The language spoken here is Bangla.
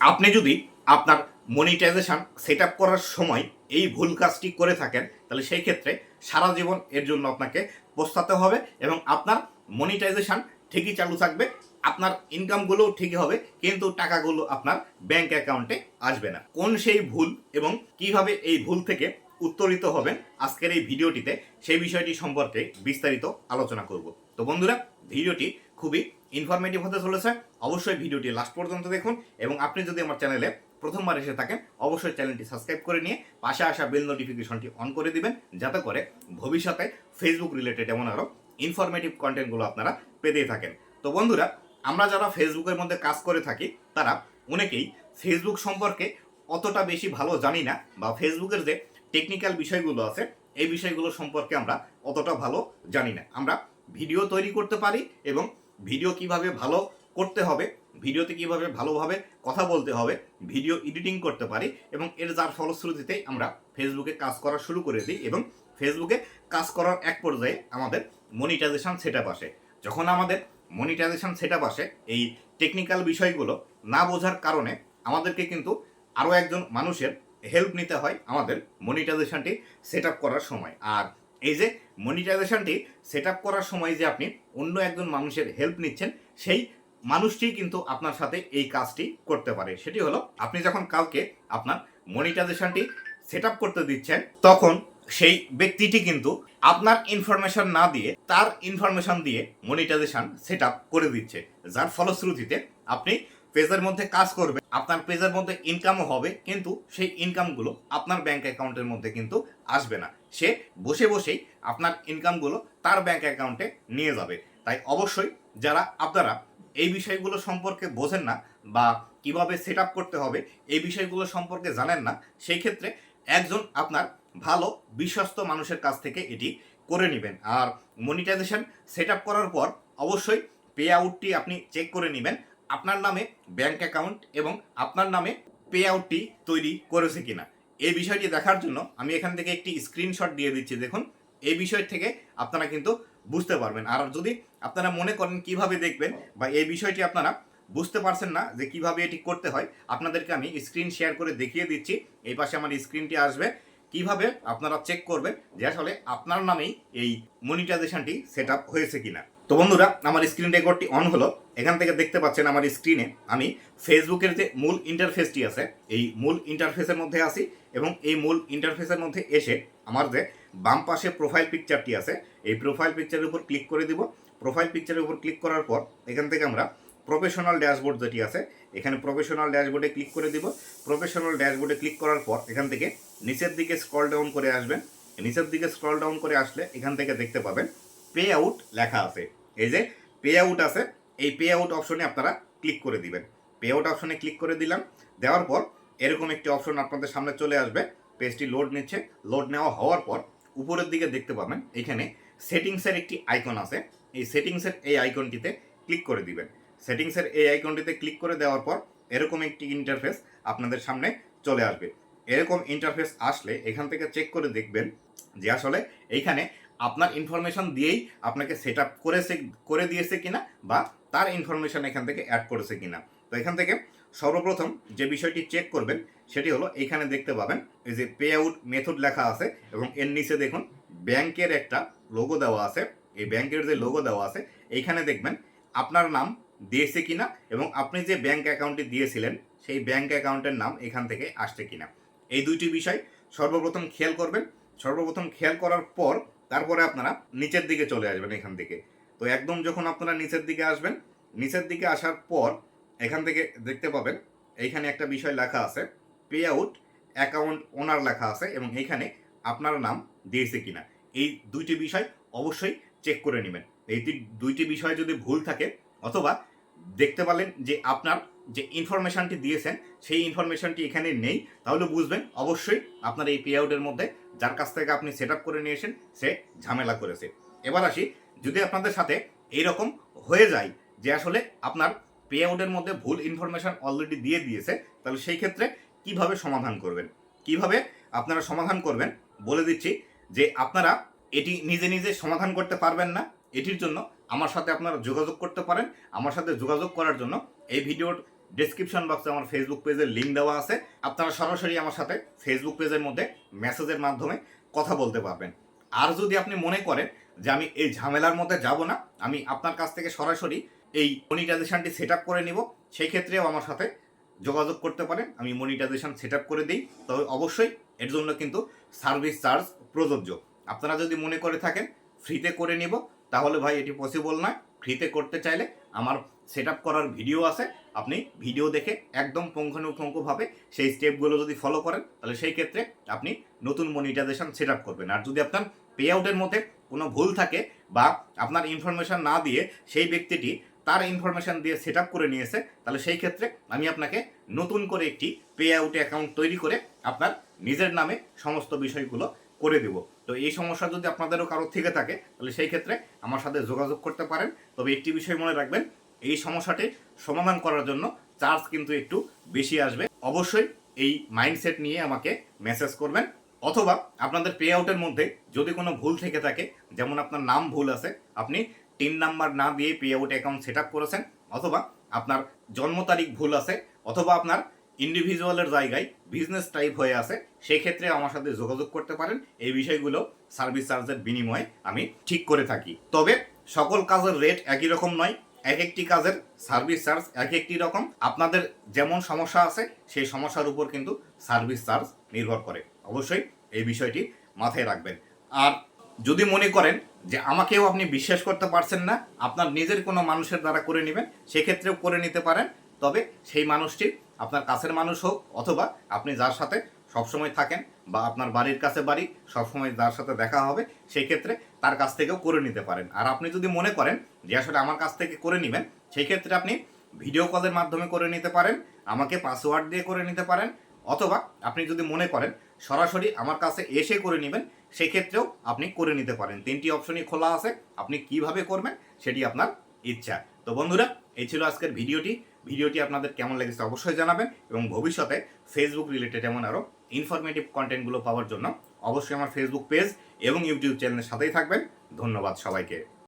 আপনি যদি আপনার মনিটাইজেশন সেট আপ করার সময় এই ভুল কাজটি করে থাকেন, তাহলে সেই ক্ষেত্রে সারা জীবন এর জন্য আপনাকে পস্তাতে হবে এবং আপনার মনিটাইজেশন ঠিকই চালু থাকবে, আপনার ইনকামগুলোও ঠিকই হবে, কিন্তু টাকাগুলো আপনার ব্যাংক অ্যাকাউন্টে আসবে না। কোন সেই ভুল এবং কীভাবে এই ভুল থেকে উত্তরিত হবেন আজকের এই ভিডিওটিতে, সেই বিষয়টি সম্পর্কে বিস্তারিত আলোচনা করব। তো বন্ধুরা, ভিডিওটি খুবই ইনফরমেটিভ হতে চলেছে, অবশ্যই ভিডিওটি লাস্ট পর্যন্ত দেখুন এবং আপনি যদি আমার চ্যানেলে প্রথমবার এসে থাকেন, অবশ্যই চ্যানেলটি সাবস্ক্রাইব করে নিয়ে পাশে আসা বেল নোটিফিকেশনটি অন করে দিবেন, যাতে করে ভবিষ্যতে ফেসবুক রিলেটেড এমন আরও ইনফরমেটিভ কন্টেন্টগুলো আপনারা পেতেই থাকেন। তো বন্ধুরা, আমরা যারা ফেসবুকের মধ্যে কাজ করে থাকি, তারা অনেকেই ফেসবুক সম্পর্কে অতটা বেশি ভালো জানি না বা ফেসবুকের যে টেকনিক্যাল বিষয়গুলো আছে, এই বিষয়গুলো সম্পর্কে আমরা অতটা ভালো জানি না। আমরা ভিডিও তৈরি করতে পারি এবং ভিডিও কীভাবে ভালো করতে হবে, ভিডিওতে কীভাবে ভালোভাবে কথা বলতে হবে, ভিডিও এডিটিং করতে পারি এবং এর যার ফলশ্রুতিতেই আমরা ফেসবুকে কাজ করা শুরু করে দিই এবং ফেসবুকে কাজ করার এক পর্যায়ে আমাদের মনিটাইজেশন সেট আপ আসে। যখন আমাদের মনিটাইজেশন সেট আপ আসে, এই টেকনিক্যাল বিষয়গুলো না বোঝার কারণে আমাদেরকে কিন্তু আরও একজন মানুষের হেল্প নিতে হয় আমাদের মনিটাইজেশনটি সেট আপ করার সময়। আর এই যে মনিটাইজেশনটি সেট আপ করার সময় যে আপনি অন্য একজন মানুষের হেল্প নিচ্ছেন, সেই মানুষটি কিন্তু আপনার সাথে এই কাজটি করতে পারে। সেটি হলো, আপনি যখন কাউকে আপনার মনিটাইজেশনটি সেট আপ করতে দিচ্ছেন, তখন সেই ব্যক্তিটি কিন্তু আপনার ইনফরমেশন না দিয়ে তার ইনফরমেশন দিয়ে মনিটাইজেশন সেট আপ করে দিচ্ছে। যার ফলশ্রুতিতে আপনি পেজের মধ্যে কাজ করবে আপনার পেজের মধ্যে ইনকামও হবে, কিন্তু সেই ইনকামগুলো আপনার ব্যাংক অ্যাকাউন্টের মধ্যে কিন্তু আসবে না। সে বসে বসেই আপনার ইনকামগুলো তার ব্যাংক অ্যাকাউন্টে নিয়ে যাবে। তাই অবশ্যই যারা আপনারা এই বিষয়গুলো সম্পর্কে বোঝেন না বা কীভাবে সেট করতে হবে এই বিষয়গুলো সম্পর্কে জানেন না সেই ক্ষেত্রে একজন আপনার ভালো, বিশ্বস্ত মানুষের কাছ থেকে এটি করে নেবেন। আর মনিটাইজেশন সেট করার পর অবশ্যই পে আউটটি আপনি চেক করে নেবেন, আপনার নামে ব্যাংক অ্যাকাউন্ট এবং আপনার নামে পে আউটটি তৈরি করেছে কিনা। এই বিষয়টি দেখার জন্য আমি এখান থেকে একটি স্ক্রিনশট দিয়ে দিচ্ছি, দেখুন। এই বিষয় থেকে আপনারা কিন্তু বুঝতে পারবেন। আর যদি আপনারা মনে করেন কীভাবে দেখবেন বা এই বিষয়টি আপনারা বুঝতে পারছেন না যে কীভাবে এটি করতে হয়, আপনাদেরকে আমি স্ক্রিন শেয়ার করে দেখিয়ে দিচ্ছি। এই পাশে আমার স্ক্রিনটি আসবে। কীভাবে আপনারা চেক করবেন যে আসলে আপনার নামেই এই মনিটাইজেশনটি সেট হয়েছে কিনা। তো বন্ধুরা, আমার স্ক্রিন রেকর্ডটি অন হলো। এখান থেকে দেখতে পাচ্ছেন আমার স্ক্রিনে আমি ফেসবুকের যে মূল ইন্টারফেসটি আছে, এই মূল ইন্টারফেসের মধ্যে আসি এবং এই মূল ইন্টারফেসের মধ্যে এসে আমার যে বাম পাশে প্রোফাইল পিকচারটি আছে, এই প্রোফাইল পিকচারের উপর ক্লিক করে দিব। প্রোফাইল পিকচারের উপর ক্লিক করার পর এখান থেকে আমরা প্রফেশনাল ড্যাশবোর্ড যেটি আছে, এখানে প্রফেশনাল ড্যাশবোর্ডে ক্লিক করে দিব। প্রফেশনাল ড্যাশবোর্ডে ক্লিক করার পর এখান থেকে নিচের দিকে স্ক্রল ডাউন করে আসবেন। নিচের দিকে স্ক্রল ডাউন করে আসলে এখান থেকে দেখতে পাবেন পে আউট লেখা আছে। এই যে পে আউট আছে, এই পে আউট অপশনে আপনারা ক্লিক করে দিবেন। পে আউট অপশনে ক্লিক করে দিলাম, দেওয়ার পর এরকম একটি অপশন আপনাদের সামনে চলে আসবে। পেজটি লোড নিচ্ছে লোড নেওয়া হওয়ার পর উপরের দিকে দেখতে পাবেন, এখানে সেটিংসের একটি আইকন আছে। এই সেটিংসের এই আইকনটিতে ক্লিক করে দিবেন। সেটিংসের এই আইকনটিতে ক্লিক করে দেওয়ার পর এরকম একটি ইন্টারফেস আপনাদের সামনে চলে আসবে। এরকম ইন্টারফেস আসলে এখান থেকে চেক করে দেখবেন যে আসলে এইখানে আপনার ইনফরমেশন দিয়েই আপনাকে সেট আপ করেছে, করে দিয়েছে কিনা বা তার ইনফরমেশন এখান থেকে অ্যাড করেছে কিনা। তো এখান থেকে সর্বপ্রথম যে বিষয়টি চেক করবেন, সেটি হলো এখানে দেখতে পাবেন, এই যে পে আউট মেথড লেখা আছে এবং এর নিচে দেখুন, ব্যাংকের একটা লোগো দেওয়া আছে, এই ব্যাংকের যে লোগো দেওয়া আছে, এইখানে দেখবেন আপনার নাম দিয়েছে কিনা এবং আপনি যে ব্যাংক অ্যাকাউন্টটি দিয়েছিলেন, সেই ব্যাংক অ্যাকাউন্টের নাম এখান থেকে আসছে কিনা। এই দুইটি বিষয় সর্বপ্রথম খেয়াল করবেন। সর্বপ্রথম খেয়াল করার পর তারপরে আপনারা নিচের দিকে চলে আসবেন এখান থেকে। তো একদম যখন আপনারা নিচের দিকে আসবেন, নিচের দিকে আসার পর এখান থেকে দেখতে পাবেন, এইখানে একটা বিষয় লেখা আছে পে আউট অ্যাকাউন্ট ওনার লেখা আছে এবং এইখানে আপনার নাম দিয়েছে কিনা। এই দুইটি বিষয় অবশ্যই চেক করে নেবেন। এই দুইটি বিষয় যদি ভুল থাকে অথবা দেখতে পারলেন যে আপনার যে ইনফরমেশনটি দিয়েছেন, সেই ইনফরমেশনটি এখানে নেই, তাহলে বুঝবেন অবশ্যই আপনার এই পে আউটের মধ্যে যার কাছ থেকে আপনি সেট করে নিয়েছেন, সে ঝামেলা করেছে। এবার আসি, যদি আপনাদের সাথে এইরকম হয়ে যায় যে আসলে আপনার পে আউটের মধ্যে ভুল ইনফরমেশন অলরেডি দিয়ে দিয়েছে, তাহলে সেই ক্ষেত্রে কীভাবে সমাধান করবেন? কীভাবে আপনারা সমাধান করবেন? বলে দিচ্ছি যে আপনারা এটি নিজে নিজে সমাধান করতে পারবেন না। এটির জন্য আমার সাথে আপনারা যোগাযোগ করতে পারেন। আমার সাথে যোগাযোগ করার জন্য এই ভিডিওর ডিসক্রিপশন বক্সে আমার ফেসবুক পেজের লিঙ্ক দেওয়া আছে। আপনারা সরাসরি আমার সাথে ফেসবুক পেজের মধ্যে মেসেজের মাধ্যমে কথা বলতে পারবেন। আর যদি আপনি মনে করেন যে আমি এই ঝামেলার মধ্যে যাব না, আমি আপনার কাছ থেকে সরাসরি এই মনিটাইজেশনটি সেট করে নিব সেই ক্ষেত্রেও আমার সাথে যোগাযোগ করতে পারেন। আমি মনিটাইজেশন সেট করে দিই। তবে অবশ্যই এর জন্য কিন্তু সার্ভিস চার্জ প্রযোজ্য। আপনারা যদি মনে করে থাকেন ফ্রিতে করে নিব, তাহলে ভাই এটি পসিবল নয়। ফ্রিতে করতে চাইলে আমার সেট করার ভিডিও আছে, আপনি ভিডিও দেখে একদম পুঙ্খানুপুঙ্খভাবে সেই স্টেপগুলো যদি ফলো করেন, তাহলে সেই ক্ষেত্রে আপনি নতুন মনিটাইজেশন সেট করবেন। আর যদি আপনার পে আউটের মধ্যে কোনো ভুল থাকে বা আপনার ইনফরমেশন না দিয়ে সেই ব্যক্তিটি তার ইনফরমেশন দিয়ে সেট করে নিয়েছে, তাহলে সেই ক্ষেত্রে আমি আপনাকে নতুন করে একটি পে আউট অ্যাকাউন্ট তৈরি করে আপনার নিজের নামে সমস্ত বিষয়গুলো করে দেব। তো এই সমস্যা যদি আপনাদেরও কারও থেকে থাকে, তাহলে সেই ক্ষেত্রে আমার সাথে যোগাযোগ করতে পারেন। তবে একটি বিষয় মনে রাখবেন এই সমস্যাটি সমাধান করার জন্য চার্জ কিন্তু একটু বেশি আসবে। অবশ্যই এই মাইন্ডসেট নিয়ে আমাকে মেসেজ করবেন, অথবা আপনাদের পে আউটের মধ্যে যদি কোনো ভুল থেকে থাকে, যেমন আপনার নাম ভুল আছে, আপনি তিন নাম্বার না দিয়ে পে আউট অ্যাকাউন্ট সেট করেছেন, অথবা আপনার জন্ম তারিখ ভুল আছে, অথবা আপনার ইন্ডিভিজুয়ালের জায়গায় বিজনেস টাইপ হয়ে আছে, সেক্ষেত্রে আমার সাথে যোগাযোগ করতে পারেন। এই বিষয়গুলো সার্ভিস চার্জের বিনিময়ে আমি ঠিক করে থাকি। তবে সকল কাজের রেট একই রকম নয় এক একটি কাজের সার্ভিস চার্জ এক একটি রকম। আপনাদের যেমন সমস্যা আছে, সেই সমস্যার উপর কিন্তু সার্ভিস চার্জ নির্ভর করে। অবশ্যই এই বিষয়টি মাথায় রাখবেন। আর যদি মনে করেন যে আমাকেও আপনি বিশ্বাস করতে পারছেন না, আপনার নিজের কোনো মানুষের দ্বারা করে নেবেন, সেক্ষেত্রেও করে নিতে পারেন। তবে সেই মানুষটি আপনার কাছের মানুষ হোক অথবা আপনি যার সাথে সবসময় থাকেন বা আপনার বাড়ির কাছে বাড়ি সবসময় যার সাথে দেখা হবে সেই ক্ষেত্রে তার কাছ থেকেও করে নিতে পারেন। আর আপনি যদি মনে করেন যে, আসলে আমার কাছ থেকে করে নেবেন, সেই ক্ষেত্রে আপনি ভিডিও কলের মাধ্যমে করে নিতে পারেন, আমাকে পাসওয়ার্ড দিয়ে করে নিতে পারেন, অথবা আপনি যদি মনে করেন সরাসরি আমার কাছে এসে করে নেবেন সেক্ষেত্রেও আপনি করে নিতে পারেন। তিনটি অপশনই খোলা আছে, আপনি কীভাবে করবেন সেটি আপনার ইচ্ছা। তো বন্ধুরা, এই ছিল আজকের ভিডিওটি। ভিডিওটি আপনাদের কেমন লেগেছে অবশ্যই জানাবেন এবং ভবিষ্যতে ফেসবুক রিলেটেড এমন আরও ইনফরমেটিভ কন্টেন্টগুলো পাওয়ার জন্য অবশ্যই আমার ফেসবুক পেজ এবং ইউটিউব চ্যানেলের সাথেই থাকবেন। ধন্যবাদ সবাইকে।